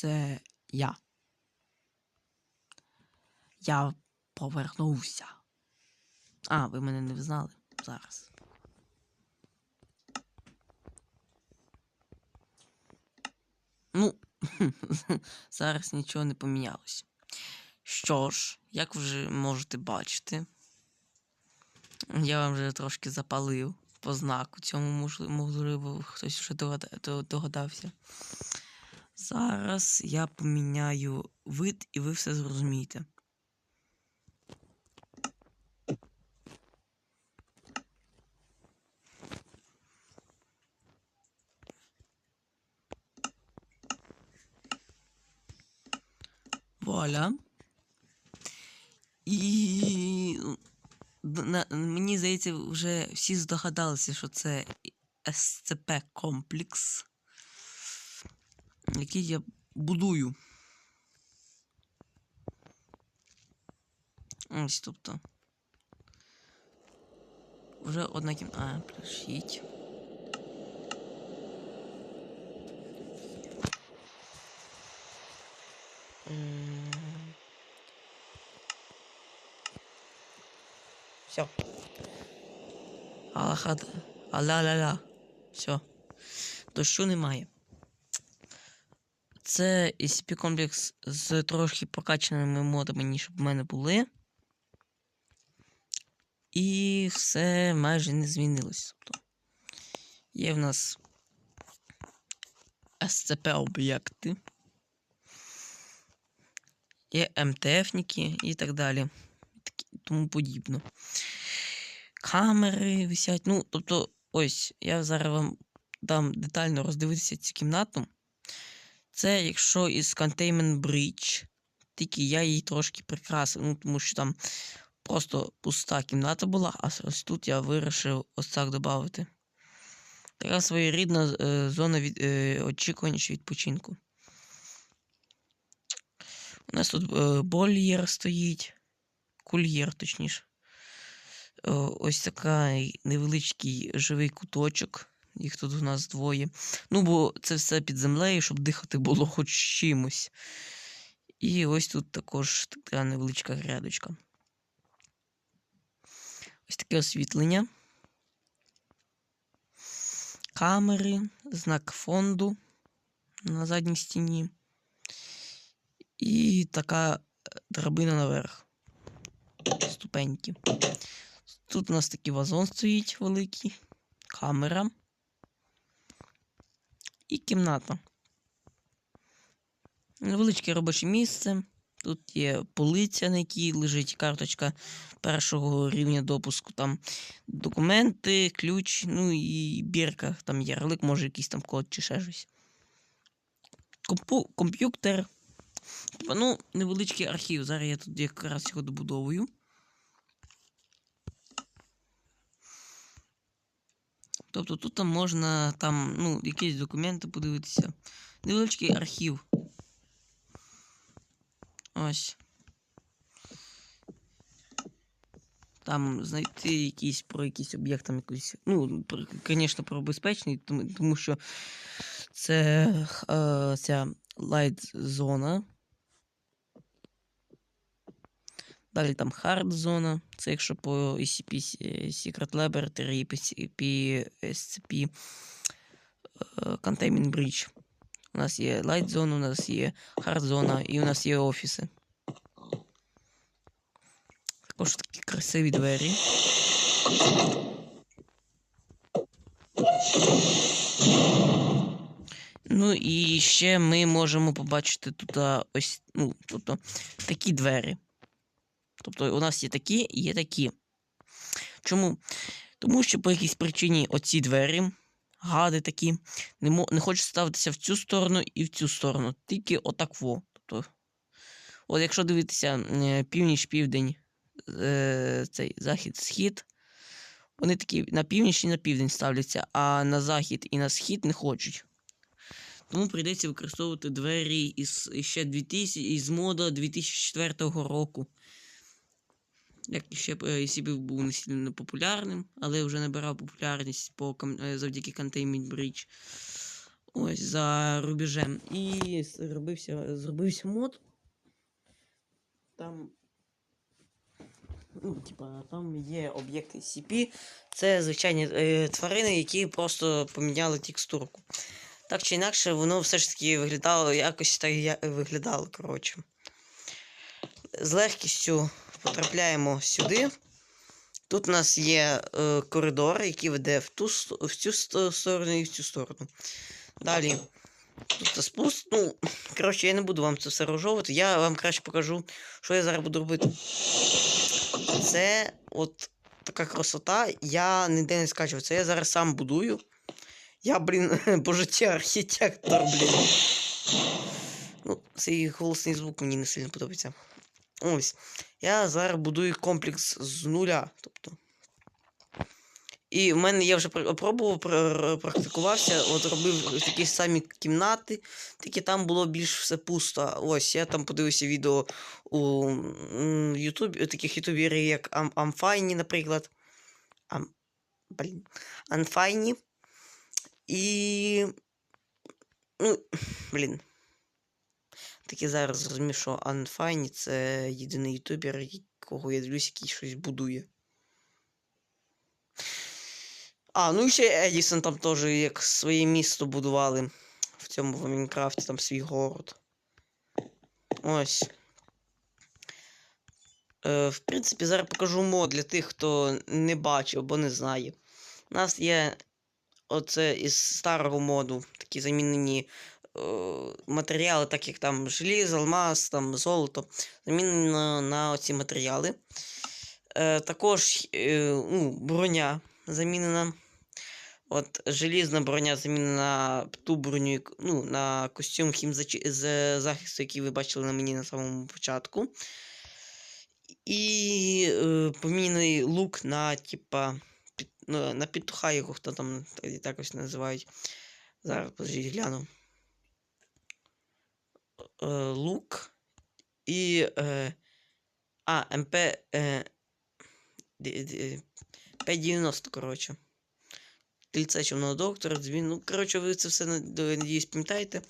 Це я. Я повернувся. А, ви мене не взнали зараз. Ну, зараз нічого не помінялося. Що ж, як вже можете бачити, я вам вже трошки запалив по знаку. Цьому можливо хтось вже догадався. Зараз я поміняю вид, і ви все зрозумієте. Вуаля. І на, мені здається, вже всі здогадалися, що це СЦП комплекс, який я будую. Ось тобто. Вже одна кім... А, пишіть. Все. Алахад. Аля-ля-ля. Все. Дощу немає. Це SCP комплекс з трошки прокачаними модами, ніж в мене були. І все майже не змінилось. Тобто є в нас SCP-об'єкти, є МТФніки і так далі. Тому подібно. Камери висять. Ну, тобто, ось, я зараз вам дам детально роздивитися цю кімнату. Це якщо із Containment Bridge, тільки я її трошки прикрасив, ну, тому що там просто пуста кімната була, а ось тут я вирішив ось так додати. Така своєрідна е, зона від, е, очікування чи відпочинку. У нас тут е, больєр стоїть, кульєр, точніше. Ось такий невеличкий живий куточок. Їх тут у нас двоє. Ну, бо це все під землею, щоб дихати було хоч чимось. І ось тут також така невеличка грядочка. Ось таке освітлення. Камери, знак фонду на задній стіні. І така е, драбина наверх. Ступеньки. Тут у нас такий вазон стоїть великий, камера і кімната. Невеличке робоче місце. Тут є полиця, на якій лежить карточка першого рівня допуску. Там документи, ключ, ну і бірка, там ярлик, може якийсь там код чи ще щось. Комп'ютер. Ну, невеличкий архів. Зараз я тут якраз його добудовую. Тобто тут там можна там, ну, якісь документи подивитися. Невеличкий архів. Ось. Там знайти якийсь про якийсь об'єкт там якийсь. Ну, про- звісно, про безпечний, тому, тому що це е, ця лайт зона. Далі там хард зона. Це якщо по SCP Secret Laboratory PCP SCP е, Containment Bridge. У нас є Light Zone, у нас є Hard зона і у нас є офіси. Також такі красиві двері. Ну і ще ми можемо побачити тут ось, ну, тобто, такі двері. Тобто у нас є такі і є такі. Чому? Тому що по якійсь причині оці двері, гади такі, не, не хочуть ставитися в цю сторону і в цю сторону. Тільки отак во. Тобто, от якщо дивитися е, північ-південь, е, цей захід-схід, вони такі на північ і на південь ставляться, а на захід і на схід не хочуть. Тому прийдеться використовувати двері із ще 2000, із мода 2004 року. Як ще е, був не сильно популярним, але вже набирав популярність по, е, завдяки Containment Bridge. Ось за рубежем. І зробився, зробився мод. Там. Ну, типа, там є об'єкти SCP. Це звичайні е, тварини, які просто поміняли текстурку. Так чи інакше, воно все ж таки виглядало якось так я- виглядало, коротше. З легкістю потрапляємо сюди. Тут у нас є е, коридор, який веде в, ту, в цю сторону і в цю сторону. Далі. Тут спуск. Ну, коротше, я не буду вам це все розжовувати. Я вам краще покажу, що я зараз буду робити. Це от така красота. Я ніде не скачував. Це я зараз сам будую. Я, блін, по житті архітектор, блін. Ну, цей голосний звук мені не сильно подобається. Ось. Я зараз будую комплекс з нуля. Тобто. І в мене я вже пр- пробував, пр- практикувався, от робив такі самі кімнати, тільки там було більш все пусто. Ось я там подивився відео у Ютубі, таких ютуберів, як Ам- Амфайні, наприклад. Ам... Блін. Анфайні. І. Ну, блін. Таки зараз зрозумів, що Анфайні це єдиний ютубер, якого я дивлюсь, який щось будує. А, ну і ще Едісон там теж як своє місто будували в цьому в Мінкрафті, там свій город. Ось. Е, в принципі, зараз покажу мод для тих, хто не бачив або не знає. У нас є оце із старого моду такі замінені матеріали, так як там желізо, алмаз, там золото. Замінено на оці матеріали. Е, також е, ну, броня замінена. От желізна броня замінена на ту броню, ну, на костюм хімзач... з захисту, який ви бачили на мені на самому початку. І е, помінений лук на, типа, під, ну, на петуха, його хто там так- називають. Зараз подождіть, гляну. Е, лук і. Е, а, МП. Е, д- П-90, коротше. Тільце чорного доктора, дзвін. Ну, коротше, ви це все над- надіюсь, пам'ятаєте.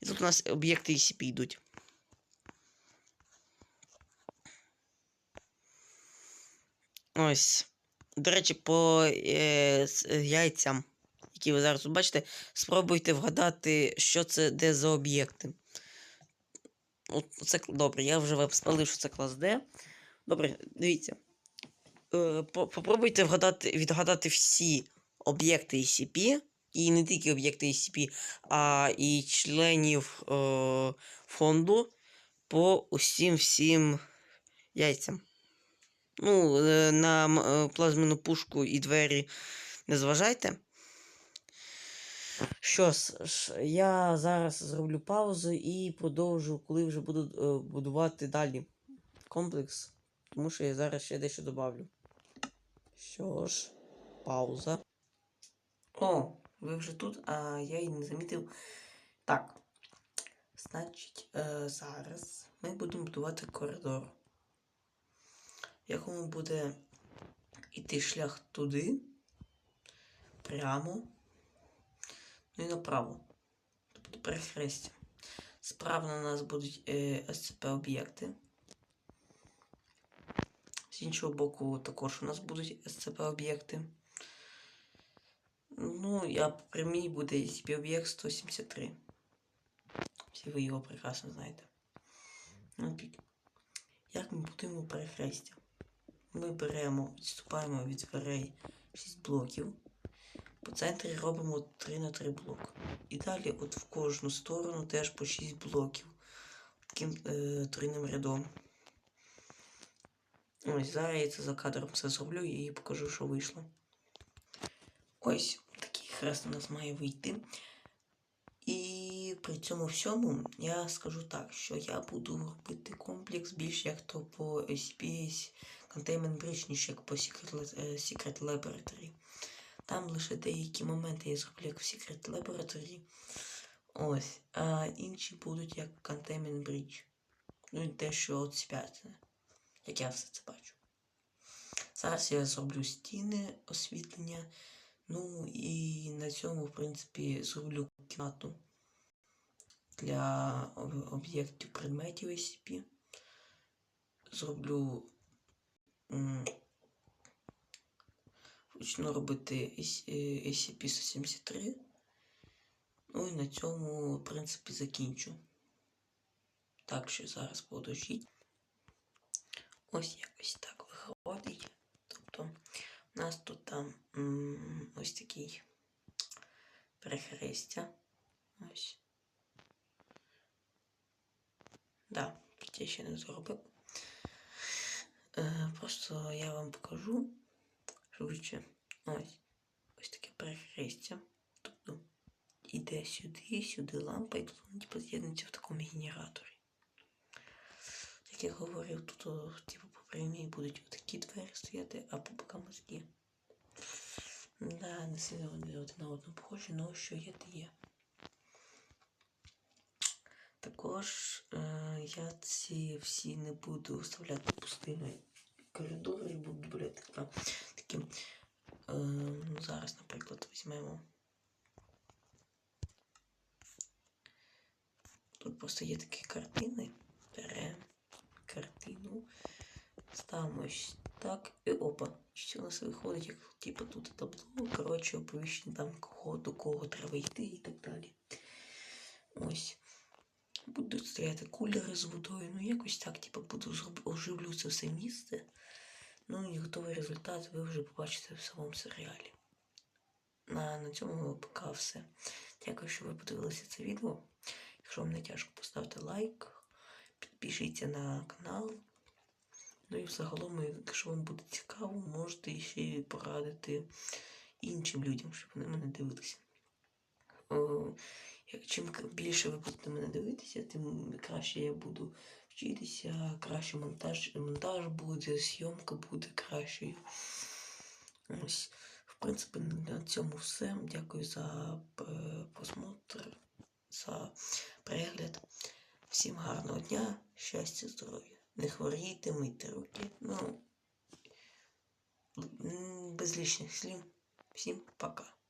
І тут у нас об'єкти ECP йдуть. Ось. До речі, по е, е, яйцям, які ви зараз бачите, спробуйте вгадати, що це де за об'єкти. Це добре, я вже спалив, що це клас D. Добре, дивіться. Е, попробуйте вгадати, відгадати всі об'єкти ECP, і не тільки об'єкти ECP, а і членів е, фонду по усім всім яйцям. Ну, е, на е, плазменну пушку і двері не зважайте. Що ж, я зараз зроблю паузу і продовжу, коли вже буду е, будувати далі комплекс. Тому що я зараз ще дещо добавлю. Що ж, пауза. О, ви вже тут, а я і не замітив. Так. Значить, е, зараз ми будемо будувати коридор. Якому буде йти шлях туди, прямо, ну і направо. Тобто перехрестя. Справа у нас будуть е, SCP-об'єкти. З іншого боку, також у нас будуть SCP-об'єкти. Ну, я прямій буде SCP-об'єкт 173. Всі ви його прекрасно знаєте. Ну. Як ми будемо перехрестя? Ми беремо, відступаємо від дверей 6 блоків. По центрі робимо 3 на 3 блок. І далі от в кожну сторону теж по 6 блоків. Таким е, тройним рядом. Ось зараз я це за кадром все зроблю і покажу, що вийшло. Ось такий хрест у нас має вийти. І при цьому всьому я скажу так, що я буду робити комплекс більш як то по SPS Containment Bridge, ніж як по Secret, е, Secret Laboratory. Там лише деякі моменти я зроблю як в Secret Laboratory. Ось. А інші будуть як Containment Bridge. Ну і те, що от святне. Як я все це бачу. Зараз я зроблю стіни, освітлення, Ну і на цьому, в принципі, зроблю кімнату для об'єктів предметів SCP. Зроблю. Почну робити е, SCP-173. Ну і на цьому, в принципі, закінчу. Так що зараз подождіть. Ось якось так виходить. Тобто, у нас тут там ось такий перехрестя. Ось. Да, я ще не зробив. Е, просто я вам покажу швидше. Ось. Ось таке перехрестя. Тобто іде сюди, сюди лампа, і тут воно типу, з'єднується в такому генераторі. Як я говорив, тут типу, по прямій будуть отакі двері стояти, а по бокам такі. Да, не сильно вони один на одну похожі, але що є, те є. Також е, я ці всі не буду оставляти пустими коридори, буду блядь, таким. Е, ну, зараз, наприклад, візьмемо. Тут просто є такі картини. Беремо картину, ставимо ось так і опа. Все у нас виходить, як типу тут табло. Коротше, оповіщення там кого до кого треба йти і так далі. Ось. Будуть стояти кулери з водою. Ну, якось так, типу, буду оживлю це все місце. Ну і готовий результат ви вже побачите в самому серіалі. На, на цьому поки все. Дякую, що ви подивилися це відео. Якщо вам не тяжко, поставте лайк, підпишіться на канал. Ну і взагалом, якщо вам буде цікаво, можете ще й порадити іншим людям, щоб вони мене дивилися. Чим більше ви будете мене дивитися, тим краще я буду вчитися, краще монтаж, монтаж буде, зйомка буде кращою. Ось, в принципі, на цьому все. Дякую за просмотр, за перегляд. Всім гарного дня, щастя, здоров'я. Не хворійте, мийте руки. Ну, без лишніх слів. Всім пока.